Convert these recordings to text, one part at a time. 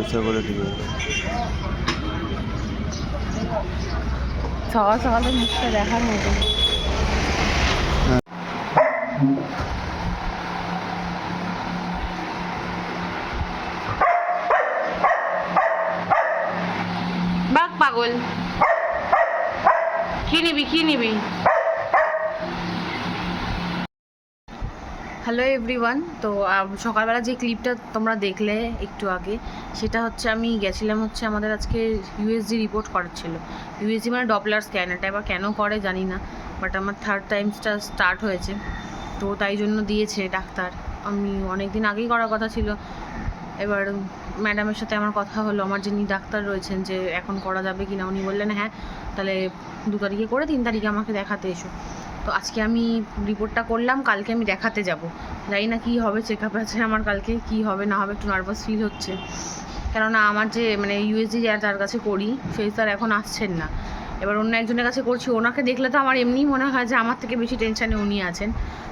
পরিষ্কার করে দিবে। সকাল সকাল তো মুখটা দেখার মতো। বাঘ পাগল। কি নিবি কি নিবি? হ্যালো এভরিওয়ান তো সকালবেলা যে ক্লিপটা তোমরা দেখলে একটু আগে, সেটা হচ্ছে আমি গেছিলাম হচ্ছে আমাদের আজকে ইউএসজি রিপোর্ট করার ছিল। ইউএসজি মানে ডপলার স্ক্যান এটা এবার কেন করে জানি না বাট আমার থার্ড টাইমসটা স্টার্ট হয়েছে। তো তাই জন্য দিয়েছে ডাক্তার। আমি অনেক দিন আগেই করার কথা ছিল। এবার ম্যাডামের সাথে আমার কথা হলো। আমার যিনি ডাক্তার রয়েছেন যে এখন করা যাবে কি না উনি বললেন হ্যাঁ তাহলে দু তারিখে করে তিন তারিখে আমাকে দেখাতে এসো। তো আজকে আমি রিপোর্টটা করলাম, কালকে আমি দেখাতে যাব। জানি না কী হবে চেক আপ আছে আমার কালকে, কী হবে না হবে, একটু নার্ভাস ফিল হচ্ছে। কেননা আমার যে মানে ইউএসজি যার যার কাছে করি সেই স্যার এখন আসছেন না। এবার অন্য একজনের কাছে করছি, ওনাকে দেখলে তো আমার এমনিই মনে হয় যে আমার থেকে বেশি টেনশানে উনি আছেন।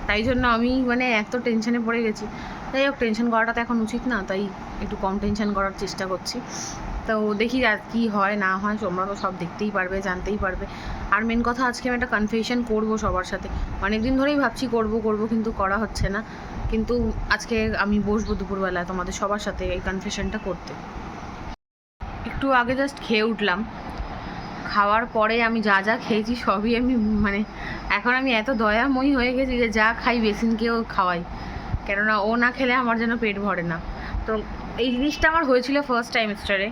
তাই জন্য আমি মানে এত টেনশানে পড়ে গেছি। যাই হোক টেনশন করাটা তো এখন উচিত না, তাই একটু কম টেনশন করার চেষ্টা করছি। তো দেখি আর কী হয়, না হয় তোমরা তো সব দেখতেই পারবে, জানতেই পারবে। আর মেন কথা আজকে আমি একটা কনফেশন করব সবার সাথে। অনেক দিন ধরেই ভাবছি করব করব কিন্তু করা হচ্ছে না। কিন্তু আজকে আমি বসবো দুপুরবেলা তোমাদের সবার সাথে এই কনফেশনটা করতে। একটু আগে জাস্ট খেয়ে উঠলাম। খাওয়ার পরে আমি যা যা খেয়েছি সবই আমি মানে এখন আমি এত দয়াময়ী হয়ে গেছি যে যা খাই বেসিনকেও খাওয়াই। কেননা ও না খেলে আমার যেন পেট ভরে না। তো এই জিনিসটা আমার হয়েছিল ফার্স্ট টাইম স্টারে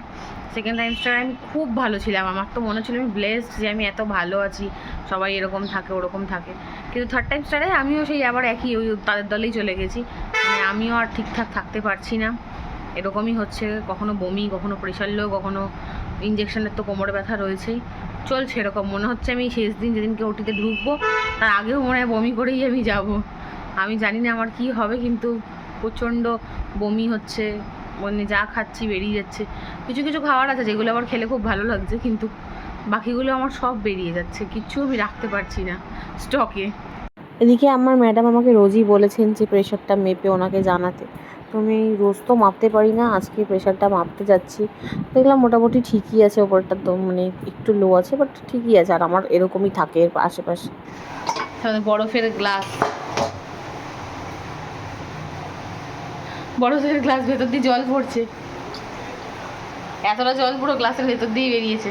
সেকেন্ড টাইম স্টারে আমি খুব ভালো ছিলাম। আমার তো মনে হচ্ছিল আমি ব্লেসড যে আমি এত ভালো আছি। সবাই এরকম থাকে, ওরকম থাকে। কিন্তু থার্ড টাইম স্টারে আমিও সেই আবার একই, ওই তাদের দলেই চলে গেছি। মানে আমিও আর ঠিকঠাক থাকতে পারছি না। এরকমই হচ্ছে। কখনো বমি, কখনো প্রেশার লো কখনো ইঞ্জেকশনের তো কোমরে ব্যথা রয়েছেই। চলছে এরকম। মনে হচ্ছে আমি শেষ দিন যেদিনকে ওটিতে ঢুকবো, তার আগেও মনে হয় বমি করেই আমি যাব। আমি জানি না আমার কি হবে, কিন্তু প্রচণ্ড বমি হচ্ছে। মানে যা খাচ্ছি বেরিয়ে যাচ্ছে। কিছু কিছু খাবার আছে যেগুলো আমার খেলে খুব ভালো লাগছে কিন্তু বাকিগুলো আমার সব বেরিয়ে যাচ্ছে কিচ্ছু আমি রাখতে পারছি না স্টকে এদিকে আমার ম্যাডাম আমাকে রোজই বলেছেন যে প্রেশারটা মেপে ওনাকে জানাতে। তো আমি রোজ তো মাপতে পারি না আজকে প্রেশারটা মাপতে যাচ্ছি। দেখলাম মোটামুটি ঠিকই আছে ওপরটা তো মানে একটু লো আছে বাট ঠিকই আছে আর আমার এরকমই থাকে আশেপাশে। বরফের গ্লাস বড় সাইজের গ্লাস ভেতর দিয়ে জল পড়ছে এতটা জল পুরো গ্লাসের ভেতর দিয়ে বেরিয়েছে।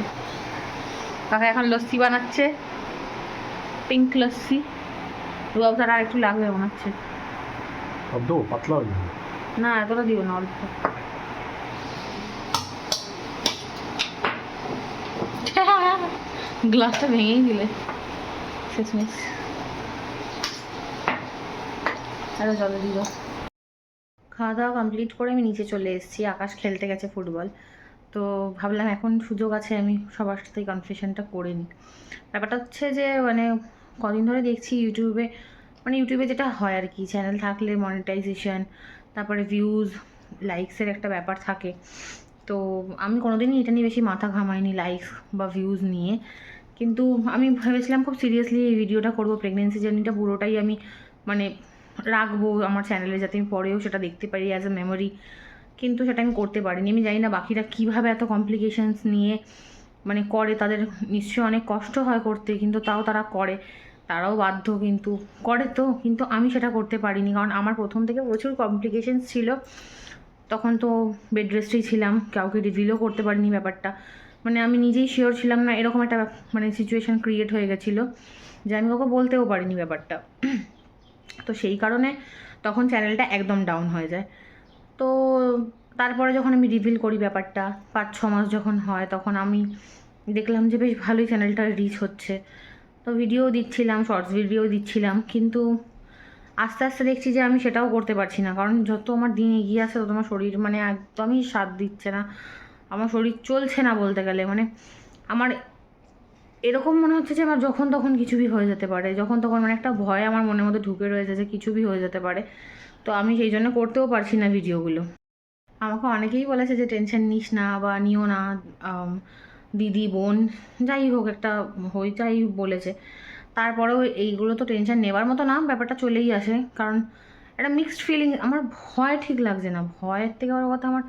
কাকা এখন লস্যি বানাচ্ছে। পিঙ্ক লস্যি। রুয়াবদার আর একটু লাগবে বানাচ্ছে হচ্ছে। পাতলা না এতটা দিও না অল্প। গ্লাসটা ভেঙেই দিলে। শেষমেশ। আরও জল দিল। খাওয়া দাওয়া কমপ্লিট করে আমি নিচে চলে এসেছি। আকাশ খেলতে গেছে ফুটবল তো ভাবলাম এখন সুযোগ আছে, আমি সবার সাথে কনফেশনটা করে নিই। ব্যাপারটা হচ্ছে যে মানে কদিন ধরে দেখছি ইউটিউবে মানে ইউটিউবে যেটা হয় আর কি চ্যানেল থাকলে মনিটাইজেশন তারপরে ভিউজ লাইকসের একটা ব্যাপার থাকে। তো আমি কোনোদিনই এটা নিয়ে বেশি মাথা ঘামাইনি লাইকস বা ভিউজ নিয়ে। কিন্তু আমি ভেবেছিলাম খুব সিরিয়াসলি এই ভিডিওটা করব প্রেগনেন্সি জার্নিটা পুরোটাই আমি মানে রাখব আমার চ্যানেলে যাতে আমি পরেও সেটা দেখতে পারি অ্যাজ এ মেমোরি কিন্তু সেটা আমি করতে পারিনি। আমি জানি না বাকিরা কীভাবে এত কমপ্লিকেশানস নিয়ে মানে করে। তাদের নিশ্চয়ই অনেক কষ্ট হয় করতে, কিন্তু তাও তারা করে। তারাও বাধ্য কিন্তু করে তো, কিন্তু আমি সেটা করতে পারিনি। কারণ আমার প্রথম থেকে প্রচুর কমপ্লিকেশানস ছিল। তখন তো বেড রেস্টেই ছিলাম, কাউকে রিভিলও করতে পারিনি ব্যাপারটা। মানে আমি নিজেই শিওর ছিলাম না, এরকম একটা মানে সিচুয়েশান ক্রিয়েট হয়ে গেছিল যে আমি কাউকে বলতেও পারিনি ব্যাপারটা। তো সেই কারণে তখন চ্যানেলটা একদম ডাউন হয়ে যায়। তো তারপরে যখন আমি রিভিল করি ব্যাপারটা, পাঁচ, ছ মাস যখন হয়, তখন আমি দেখলাম যে বেশ ভালোই চ্যানেলটা রিচ হচ্ছে। তো ভিডিও দিচ্ছিলাম শর্টস ভিডিও দিচ্ছিলাম, কিন্তু আস্তে আস্তে দেখছি যে আমি সেটাও করতে পারছি না। কারণ যত আমার দিন এগিয়ে আসে, তত আমার শরীর মানে একদমই সাথ দিচ্ছে না। আমার শরীর চলছে না বলতে গেলে মানে আমার এরকম মনে হচ্ছে যে আমার যখন তখন কিছু বি হয়ে যেতে পারে। যখন তখন মানে একটা ভয় আমার মনের মধ্যে ঢুকে রয়েছে যে কিছু বি হয়ে যেতে পারে। তো আমি সেই জন্য করতেও পারছি না ভিডিওগুলো। আমাকে অনেকেই বলেছে যে টেনশন নিস না বা নিও না দিদি, বোন, যাই হোক একটা হই, যাই বলেছে। তারপরেও এইগুলো তো টেনশন নেবার মতো না, ব্যাপারটা চলেই আসে। কারণ একটা মিক্সড ফিলিং আমার ভয় ঠিক লাগছে না। ভয়ের থেকে বড় কথা আমার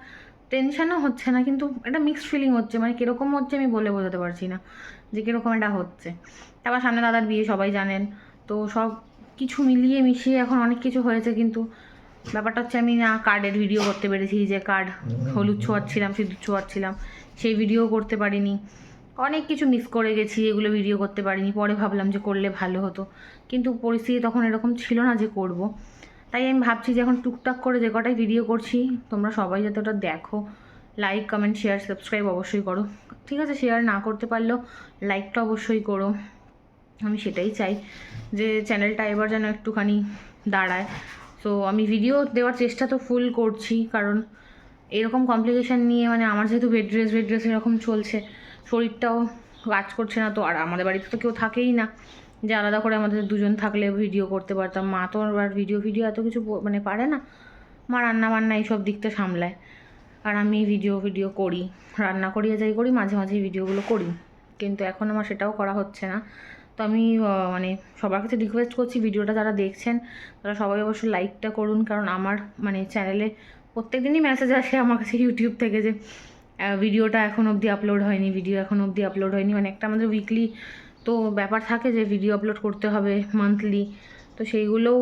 টেনশনও হচ্ছে না, কিন্তু একটা মিক্সড ফিলিং হচ্ছে। মানে কীরকম হচ্ছে আমি বলে বোঝাতে পারছি না। যে কীরকম এটা হচ্ছে। তারপর সামনে দাদার বিয়ে, সবাই জানেন। তো সব কিছু মিলিয়ে মিশিয়ে এখন অনেক কিছু হয়েছে, কিন্তু ব্যাপারটা হচ্ছে আমি না কার্ডের ভিডিও করতে পেরেছি, যে কার্ড হলুদ ছোঁয়াচ্ছিলাম, সিঁদুর ছোঁয়াচ্ছিলাম, সেই ভিডিও করতে পারিনি। অনেক কিছু মিস করে গেছি, এগুলো ভিডিও করতে পারিনি। পরে ভাবলাম যে করলে ভালো হতো। কিন্তু পরিস্থিতি তখন এরকম ছিল না যে করব। তাই আমি ভাবছি যে এখন টুকটাক করে যে কটাই ভিডিও করছি, তোমরা সবাই যাতে ওটা দেখো। লাইক কমেন্ট শেয়ার সাবস্ক্রাইব অবশ্যই করো। ঠিক আছে শেয়ার না করতে পারলেও লাইকটা অবশ্যই করো। আমি সেটাই চাই যে চ্যানেলটা এবার যেন একটুখানি দাঁড়ায়। তো আমি ভিডিও দেওয়ার চেষ্টা তো ফুল করছি, কারণ এরকম কমপ্লিকেশান নিয়ে মানে আমার যেহেতু বেড ড্রেস বেড ড্রেস এরকম চলছে, শরীরটাও কাজ করছে না তো, আর আমাদের বাড়িতে তো কেউ থাকেই না। যে আলাদা করে আমাদের দুজন থাকলে ভিডিও করতে পারতাম। মা তো আর ভিডিও ভিডিও এত কিছু মানে পারে না। মা রান্না বান্না এইসব দিকটা সামলায়। আর আমি ভিডিও ভিডিও করি। রান্না করি যাই করি, মাঝে মাঝে ভিডিওগুলো করি। কিন্তু এখন আমার সেটাও করা হচ্ছে না। তো আমি মানে সবার কাছে রিকোয়েস্ট করছি ভিডিওটা যারা দেখছেন, তারা সবাই অবশ্যই লাইকটা করুন। কারণ আমার মানে চ্যানেলে প্রত্যেক দিনই মেসেজ আসে আমার কাছে ইউটিউব থেকে যে ভিডিওটা এখন অবধি আপলোড হয়নি ভিডিও এখন অবধি আপলোড হয়নি। মানে একটা আমাদের উইকলি তো ব্যাপার থাকে যে ভিডিও আপলোড করতে হবে মান্থলি তো সেইগুলোও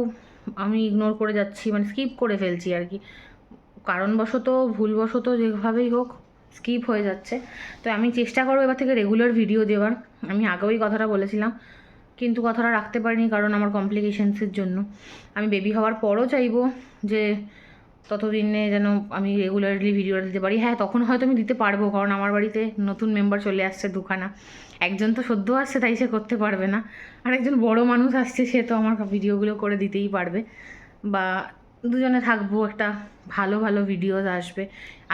আমি ইগনোর করে যাচ্ছি মানে স্কিপ করে ফেলছি আর কি। কারণবশত, ভুলবশত যেভাবেই হোক স্কিপ হয়ে যাচ্ছে। তো আমি চেষ্টা করব এবার থেকে রেগুলার ভিডিও দেওয়ার। আমি আগেও এই কথাটা বলেছিলাম, কিন্তু কথাটা রাখতে পারিনি কারণ আমার কমপ্লিকেশানসের জন্য। আমি বেবি হওয়ার পরও চাইব যে ততদিনে যেন আমি রেগুলারলি ভিডিওটা দিতে পারি। হ্যাঁ তখন হয়তো আমি দিতে পারব কারণ আমার বাড়িতে নতুন মেম্বার চলে আসছে দুখানা। একজন তো সদ্য আসছে, তাই সে করতে পারবে না। আর একজন বড় মানুষ আসছে, সে তো আমার ভিডিওগুলো করে দিতেই পারবে। বা দুজনে থাকব, একটা ভালো ভালো ভিডিওস আসবে।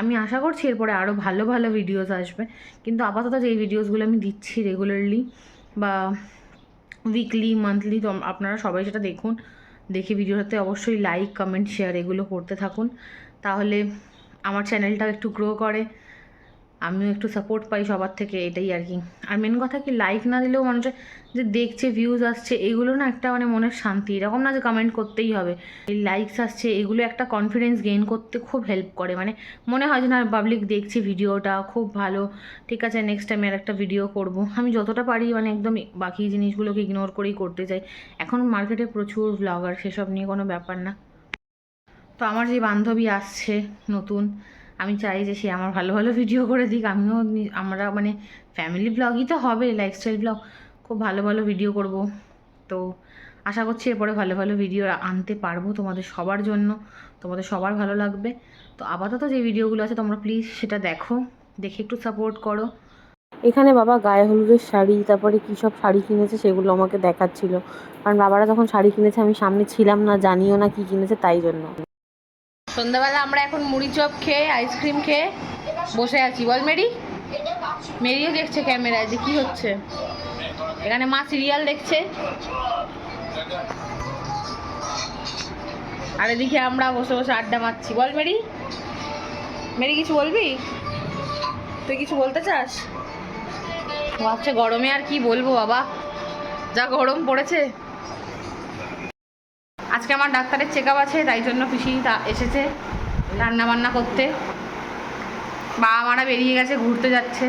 আমি আশা করছি এরপরে আরও ভালো ভালো ভিডিওস আসবে। কিন্তু আপাতত যে ভিডিওসগুলো আমি দিচ্ছি রেগুলারলি বা উইকলি মান্থলি তো আপনারা সবাই সেটা দেখুন। দেখে ভিডিওটাতে অবশ্যই লাইক কমেন্ট শেয়ার এগুলো করতে থাকুন। তাহলে আমার চ্যানেলটাও একটু গ্রো করে। আমিও একটু সাপোর্ট পাই সবার থেকে এটাই আর কি। আর মেন কথা কি লাইক না দিলেও মানুষের যে দেখছে ভিউজ আসছে, এগুলো না একটা মানে মনের শান্তি। এরকম না যে কমেন্ট করতেই হবে। এই লাইকস আসছে, এগুলো একটা কনফিডেন্স গেইন করতে খুব হেল্প করে। মানে মনে হয় যে না পাবলিক দেখছে ভিডিওটা খুব ভালো। ঠিক আছে নেক্সট টাইম আর একটা ভিডিও করব। আমি যতটা পারি মানে একদম বাকি জিনিসগুলোকে ইগনোর করেই করতে চাই। এখন মার্কেটে প্রচুর ব্লগার সেসব নিয়ে কোনো ব্যাপার না। তো আমার যে বান্ধবী আসছে নতুন আমি চাই যে সে আমার ভালো ভালো ভিডিও করে দিক। আমিও আমরা মানে ফ্যামিলি ব্লগই তো হবে লাইফস্টাইল ব্লগ খুব ভালো ভালো ভিডিও করব। তো আশা করছি এরপরে ভালো ভালো ভিডিও আনতে পারব তোমাদের সবার জন্য। তোমাদের সবার ভালো লাগবে। তো আপাতত যে ভিডিওগুলো আছে তোমরা প্লিজ সেটা দেখো। দেখে একটু সাপোর্ট করো। এখানে বাবা গায়ে হলুদের শাড়ি, তারপরে কী সব শাড়ি কিনেছে সেগুলো আমাকে দেখাচ্ছিল। কারণ বাবারা যখন শাড়ি কিনেছে, আমি সামনে ছিলাম না, জানিও না কী কিনেছে, তাই জন্য। সন্ধ্যাবেলা আমরা এখন মুড়ি চপ খেয়ে আইসক্রিম খেয়ে বসে আছি। বল, মেরি? মেরিও দেখছে ক্যামেরায়, যে কি হচ্ছে? এখানে মা সিরিয়াল দেখছে। আর এদিকে আমরা বসে বসে আড্ডা মারছি। বল, মেরি? মেরি, কিছু বলবি? তুই কিছু বলতে চাস? আচ্ছা গরমে আর কি বলব, বাবা। যা গরম পড়েছে। আজকে আমার ডাক্তারের চেক আছে, তাই জন্য পিসি এসেছে রান্না বান্না করতে। বাবা মারা বেরিয়ে গেছে, ঘুরতে যাচ্ছে।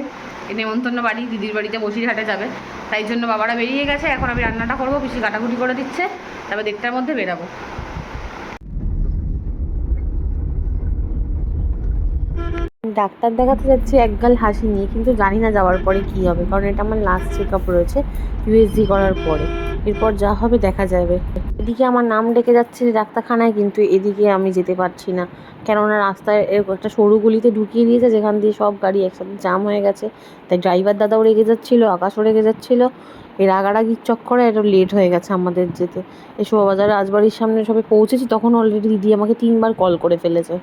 নেমন্তন্ন বাড়ি, দিদির বাড়িতে বসিরহাটে যাবে। তাই জন্য বাবারা বেরিয়ে গেছে, এখন আমি রান্নাটা করব, পিসি কাটাকুটি করে দিচ্ছে, তারপর দেড়টার মধ্যে বেরাবো। ডাক্তার দেখাতে যাচ্ছি একগাল হাসি নিয়ে, কিন্তু জানি না যাওয়ার পরে কী হবে, কারণ এটা আমার লাস্ট চেক আপ রয়েছে ইউএসজি করার পরে। এরপর যা হবে দেখা যাবে। এদিকে আমার নাম ডেকে যাচ্ছে ডাক্তারখানায়, কিন্তু এদিকে আমি যেতে পারছি না। কেননা রাস্তায় এর একটা সরু গলিতে ঢুকিয়ে দিয়েছে, যেখান দিয়ে সব গাড়ি একসাথে জাম হয়ে গেছে। তাই ড্রাইভার দাদাও রেগে যাচ্ছিল, আকাশও রেগে যাচ্ছিল। এই রাগারাগির চক্করে একটু লেট হয়ে গেছে আমাদের যেতে। এই শোভাবাজার রাজবাড়ির সামনে সবে পৌঁছেছি, তখন অলরেডি দিদি আমাকে তিনবার কল করে ফেলেছে।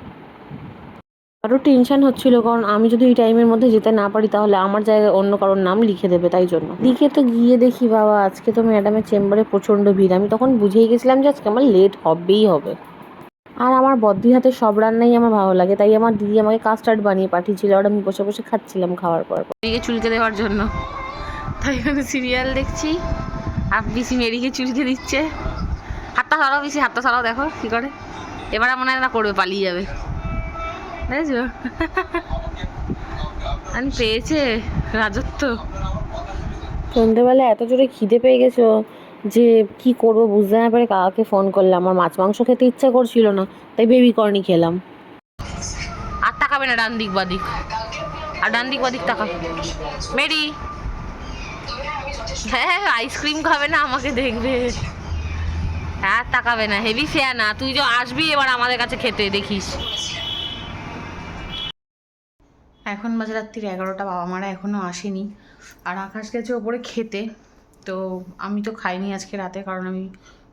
আরও টেনশন হচ্ছিল, কারণ আমি যদি এই টাইমের মধ্যে যেতে না পারি, তাহলে আমার জায়গায় অন্য কারোর নাম লিখে দেবে, তাই জন্য। দিকে তো গিয়ে দেখি, বাবা, আজকে তো ম্যাডামের চেম্বারে প্রচণ্ড ভিড়। আমি তখন বুঝেই গেছিলাম যে আজকে আমার লেট হবেই হবে। আর আমার বদ্দির হাতে সব রান্নাই আমার ভালো লাগে, তাই আমার দিদি আমাকে কাস্টার্ড বানিয়ে পাঠিয়েছিল, আর আমি বসে বসে খাচ্ছিলাম খাওয়ার পর। মেরিকে চুলকে দেওয়ার জন্য। তাই আমি সিরিয়াল দেখছি। আর পিসি মেরিকে চুলকে দিচ্ছে। হাতটা সরাও বেশি হাতটা সরাও, দেখো কী করে। এবার মনে হয় না করবে, পালিয়ে যাবে। দেখছ আমি পেয়েছে রাজত্ব। সন্ধেবেলা এত জোরে খিদে পেয়ে গেছো যে কি করব বুঝতে না পারে কাকাকে ফোন করলাম। আমার মাছ মাংস খেতে ইচ্ছা করছিল না তাই বেবি কর্নি খেলাম। আর তাকাবে না ডান দিক বাদিক আর ডান দিক বাদিক তাকাবে মেরি। হ্যাঁ আইসক্রিম খাবে না আমাকে দেখবে। হ্যাঁ তাকাবে না হেভি ফেয়া না তুই যে আসবি এবার আমাদের কাছে খেতে দেখিস। এখন বাজে রাত্রির এগারোটা, বাবা মারা এখনও আসেনি। আর আকাশ গেছে ওপরে খেতে। তো আমি তো খাইনি আজকে রাতে, কারণ আমি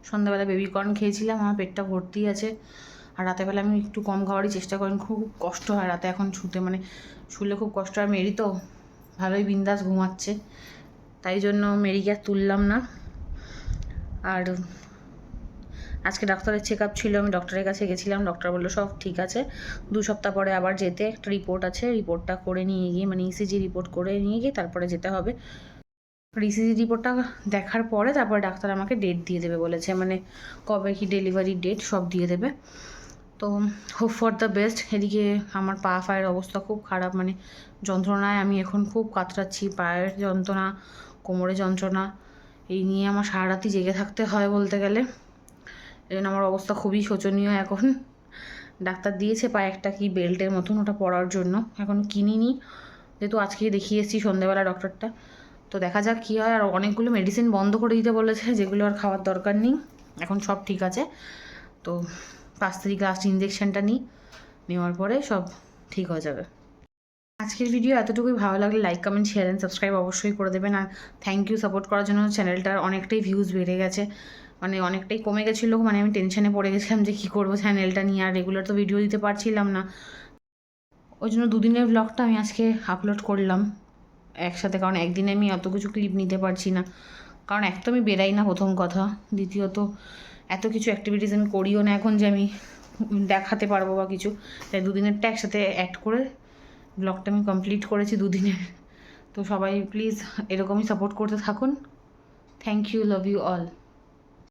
সন্ধ্যাবেলা বেবি কর্ন খেয়েছিলাম, আমার পেটটা ভর্তি আছে। আর রাতেরবেলা আমি একটু কম খাওয়ারই চেষ্টা করি, খুব কষ্ট হয় রাতে এখন শুতে মানে শুলে খুব কষ্ট হয়। মেরি তো ভালোই বিন্দাস ঘুমাচ্ছে, তাই জন্য মেরিকে আর তুললাম না। আর আজকে ডাক্তারের চেক আপ ছিল, আমি ডক্টরের কাছে গেছিলাম ডক্টর বলল, সব ঠিক আছে। দু সপ্তাহ পরে আবার যেতে একটা রিপোর্ট আছে রিপোর্টটা করে নিয়ে গিয়ে মানে ইসিজি রিপোর্ট করে নিয়ে গিয়ে তারপরে যেতে হবে। ইসিজি রিপোর্টটা দেখার পরে তারপরে ডাক্তার আমাকে ডেট দিয়ে দেবে বলেছে মানে কবে কি ডেলিভারি ডেট সব দিয়ে দেবে। তো হোপ ফর দ্য বেস্ট এদিকে আমার পা ফায়ের অবস্থা খুব খারাপ মানে যন্ত্রণায় আমি এখন খুব কাতরাচ্ছি, পায়ের যন্ত্রণা কোমরে যন্ত্রণা, এই নিয়ে আমার সারা রাতি জেগে থাকতে হয় বলতে গেলে। এই জন্য আমার অবস্থা খুবই শোচনীয় এখন। ডাক্তার দিয়েছে পায়ে একটা কি বেল্টের মতন ওটা পরার জন্য। এখন কিনিনি। যেহেতু আজকে দেখিয়ে এসেছি সন্ধ্যেবেলা ডক্টরটা। তো দেখা যাক কী হয়। আর অনেকগুলো মেডিসিন বন্ধ করে দিতে বলেছে, যেগুলো আর খাওয়ার দরকার নেই। এখন সব ঠিক আছে। তো পাঁচ তারিখ লাস্ট ইঞ্জেকশনটা নিই। নেওয়ার পরে সব ঠিক হয়ে যাবে। আজকের ভিডিও এতটুকুই। ভালো লাগলে like comment share and subscribe অবশ্যই করে দেবেন। আর থ্যাংক ইউ সাপোর্ট করার জন্য চ্যানেলটার অনেকটাই ভিউজ বেড়ে গেছে। মানে অনেকটাই কমে গেছিল মানে আমি টেনশনে পড়ে গেছিলাম যে কী করব চ্যানেলটা নিয়ে, আর রেগুলার তো ভিডিও দিতে পারছিলাম না। ওই জন্য দুদিনের ব্লগটা আমি আজকে আপলোড করলাম একসাথে, কারণ একদিনে আমি অত কিছু ক্লিপ নিতে পারছি না। কারণ এক তো আমি বেরাই না প্রথম কথা, দ্বিতীয়ত এত কিছু অ্যাক্টিভিটিস আমি করিও না এখন যে আমি দেখাতে পারব বা কিছু। তাই দুদিনেরটা একসাথে অ্যাড করে ব্লগটা আমি কমপ্লিট করেছি দুদিনের। তো সবাই প্লিজ এরকমই সাপোর্ট করতে থাকুন। Thank you love you all